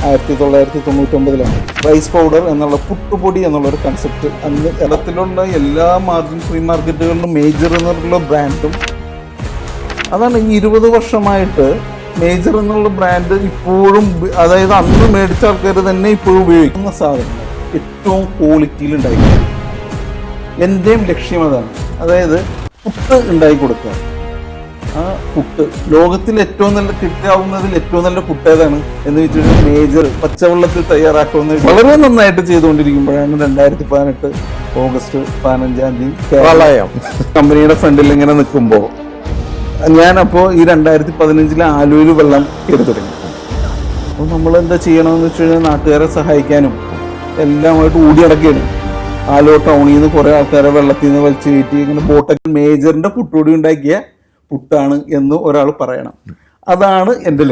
ആയിരത്തി തൊള്ളായിരത്തി തൊണ്ണൂറ്റൊമ്പതിലാണ് rice powder എന്നുള്ള പുട്ടുപൊടി എന്നുള്ള ഒരു കൺസെപ്റ്റ് അന്ന് കേരളത്തിലുള്ള എല്ലാ മാർജിൻ ഫ്രീ മാർക്കറ്റുകളിലും മേജർ എന്നുള്ള ബ്രാൻഡും അതാണ് ഈ ഇരുപത് വർഷമായിട്ട് മേജർ എന്നുള്ള ബ്രാൻഡ് ഇപ്പോഴും അതായത് അന്ന് മേടിച്ച ആൾക്കാർ തന്നെ ഇപ്പോഴും ഉപയോഗിക്കുന്ന സാധനം ഏറ്റവും ക്വാളിറ്റിയിൽ ഉണ്ടായിരിക്കും എന്റെയും ലക്ഷ്യം അതാണ്. അതായത് പുട്ട് ഉണ്ടാക്കി കൊടുക്കുക ആ പുട്ട്. ലോകത്തിൽ ഏറ്റവും നല്ല കിട്ടാവുന്നതിൽ ഏറ്റവും നല്ല പുട്ട് ഏതാണ് എന്ന് വെച്ചിട്ട് മേജർ പച്ചവെള്ളത്തിൽ തയ്യാറാക്കുന്ന വളരെ നന്നായിട്ട് ചെയ്തുകൊണ്ടിരിക്കുമ്പോഴാണ് രണ്ടായിരത്തി പതിനെട്ട് ഓഗസ്റ്റ് പതിനഞ്ചാം തീയതി പ്രളയം. കമ്പനിയുടെ ഫ്രണ്ടിൽ ഇങ്ങനെ നിൽക്കുമ്പോൾ ഞാനപ്പോൾ ഈ രണ്ടായിരത്തി പതിനഞ്ചിലെ ആലൂര് വെള്ളം കയറി തുടങ്ങി. അപ്പോൾ നമ്മൾ എന്താ ചെയ്യണമെന്ന് വെച്ച് കഴിഞ്ഞാൽ നാട്ടുകാരെ സഹായിക്കാനും എല്ലാമായിട്ട് ഊടിയടക്കുകയാണ് ആലുവ ടൗണിൽ നിന്ന് കുറേ ആൾക്കാരെ വെള്ളത്തിൽ നിന്ന് വലിച്ചു കയറ്റി ഇങ്ങനെ ബോട്ടൊക്കെ മേജറിന്റെ പുട്ടുപൊടി ഉണ്ടാക്കിയ പുട്ടാണ് എന്ന് ഒരാൾ പറയണം. അതാണ് എന്റെ